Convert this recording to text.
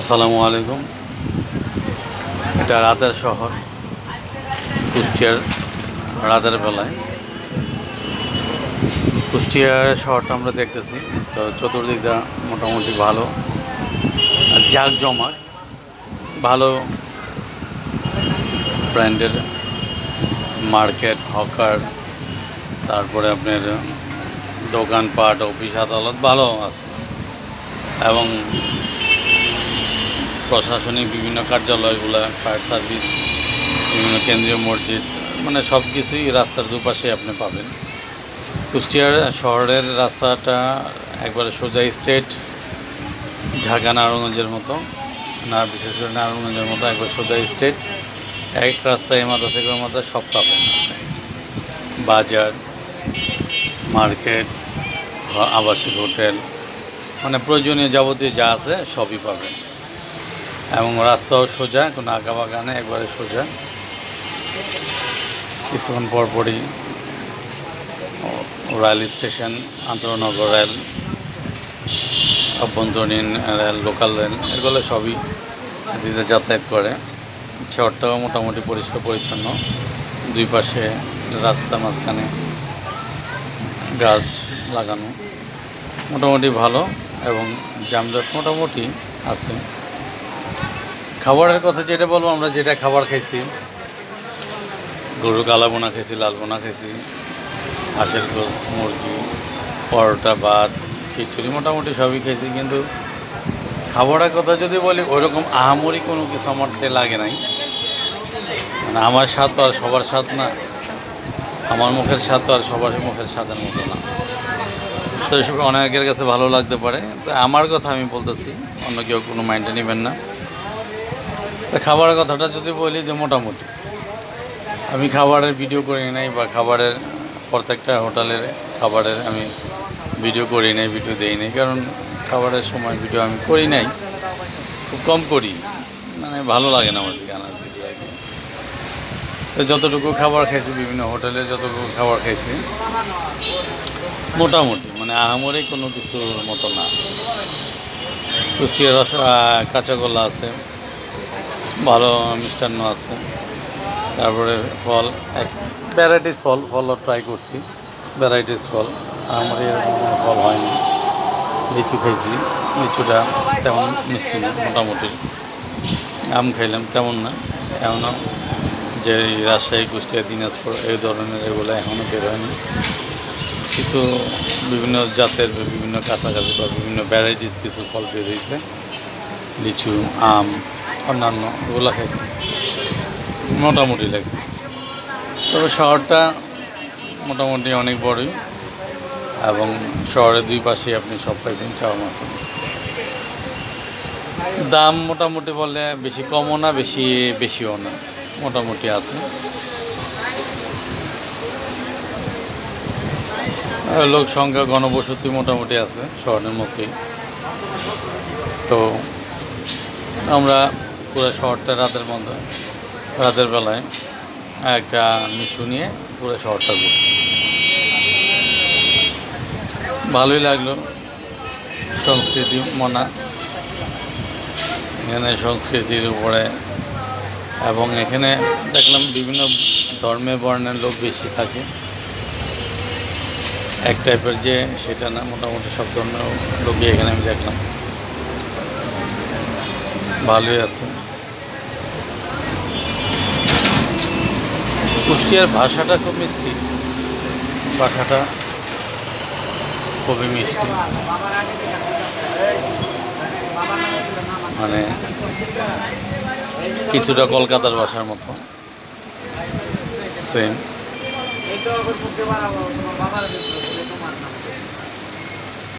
আসসালামু আলাইকুম। এটা রাতের শহর, কুষ্টিয়ার রাতের বেলায়। কুষ্টিয়ার শহরটা আমরা দেখতেছি, তো চতুর্দিকটা মোটামুটি ভালো জাক জমাট ভালো ব্র্যান্ডের মার্কেট, হকার, তারপরে আপনার দোকানপাট, অফিস, আদালত, ভালো আছে। এবং প্রশাসনিক বিভিন্ন কার্যালয়গুলো, ফায়ার সার্ভিস, বিভিন্ন কেন্দ্রীয় মসজিদ মানে সব কিছুই রাস্তার দুপাশে আপনি পাবেন। কুষ্টিয়ার শহরের রাস্তাটা একবারে সোজা স্টেট ঢাকা নারায়ণগঞ্জের মতো, না, বিশেষ করে নারায়ণগঞ্জের মতো একবার সোজা স্টেট এক রাস্তায় মাথা থেকে মাথা সব পাবেন। বাজার, মার্কেট, আবাসিক হোটেল মানে প্রয়োজনীয় যাবতীয় যা আছে সবই পাবেন। এবং রাস্তাও সোজা, কোনো আঁকা বাঁকা নেই একবারে সোজা। কিছুক্ষণ পরপরই রেল স্টেশন, আন্তনগর রেল, অভ্যন্তরীণ রেল, লোকাল রেল, এগুলো সবই দিতে যাতায়াত করে। শহরটাও মোটামুটি পরিষ্কার পরিচ্ছন্ন। দুই পাশে রাস্তা মাঝখানে গাছ লাগানো। মোটামুটি ভালো এবং জামজট মোটামুটি আছে। খাবারের কথা যেটা বলব, আমরা যেটা খাবার খাইছি, গরুর কালা বোনা খাইছি, লাল বোনা খাইছি, হাঁসের গোস মুরগি, পরোটা, ভাত, খিচুড়ি মোটামুটি সবই খেয়েছি কিন্তু খাবারের কথা যদি বলি ওইরকম আহামরি কোনো কিছু আমার লাগে নাই। মানে আমার স্বাদ তো আর সবার স্বাদ না, আমার মুখের স্বাদ তো আর সবার মুখের স্বাদের মতো না। তো অনেকের কাছে ভালো লাগতে পারে। তো আমার কথা আমি বলতেছি, অন্য কেউ কোনো মাইন্ডে নেবেন না। খাবারের কথাটা যদি বলি যে মোটামুটি। আমি খাবারের ভিডিও করি নাই বা খাবারের প্রত্যেকটা হোটেলের খাবারের আমি ভিডিও করি নাই ভিডিও দেই নাই। কারণ খাবারের সময় ভিডিও আমি করি নাই, খুব কম করি। মানে ভালো লাগে না আমার আনার ভিডিও আর। তো যতটুকু খাবার খাইছি, বিভিন্ন হোটেলে যতটুকু খাবার খাইছি, মোটামুটি। মানে আহামরি কোনো কিছুর মতো না। কুষ্টিয়ার রস কাঁচাগোল্লা আছে। ভালো মিষ্টান্ন আছে। তারপরে ফল, এক ভ্যারাইটিস ফল, ফলও ট্রাই করছি। ভ্যারাইটিস ফল, আমার এরকম ফল হয়নি। লিচু খাইছি লিচুটা তেমন মিষ্টি না, মোটামুটি। আম খাইলাম, তেমন না। এখনও যে রাজশাহী, কুষ্টিয়া, দিনাজপুর এই ধরনের এগুলো এখনও বের হয়নি। কিছু বিভিন্ন জাতের বিভিন্ন কাছাকাছি বা বিভিন্ন ভ্যারাইটিস কিছু ফল বের হয়েছে লিচু, আম অন্যান্য এগুলো খাইছি। মোটামুটি লাগছে। তবে শহরটা মোটামুটি অনেক বড়ই এবং শহরের দুই পাশে আপনি সব পাইবেন চাওয়ার মতো। দাম মোটামুটি বললে বেশি কমও না, বেশি বেশিও না, মোটামুটি আছে। লোক সংখ্যা গণবসতি মোটামুটি আছে, শহরের মতোই। তো আমরা পুরো শহরটা রাতের মধ্যে, রাতের বেলায় একটা মিশু নিয়ে পুরো শহরটা ঘুরছি। ভালোই লাগল। সংস্কৃতি মনা, এখানে সংস্কৃতির উপরে এবং এখানে দেখলাম বিভিন্ন ধর্মে বর্ণের লোক বেশি থাকে। এক টাইপের যে সেটা না, মোটামুটি সব ধর্মের লোকই এখানে আমি দেখলাম। ভালোই আছে। কুষ্টিয়ার ভাষাটা খুব মিষ্টি। ভাষাটা খুবই মিষ্টি। মানে কিছুটা কলকাতার ভাষার মতো। সেম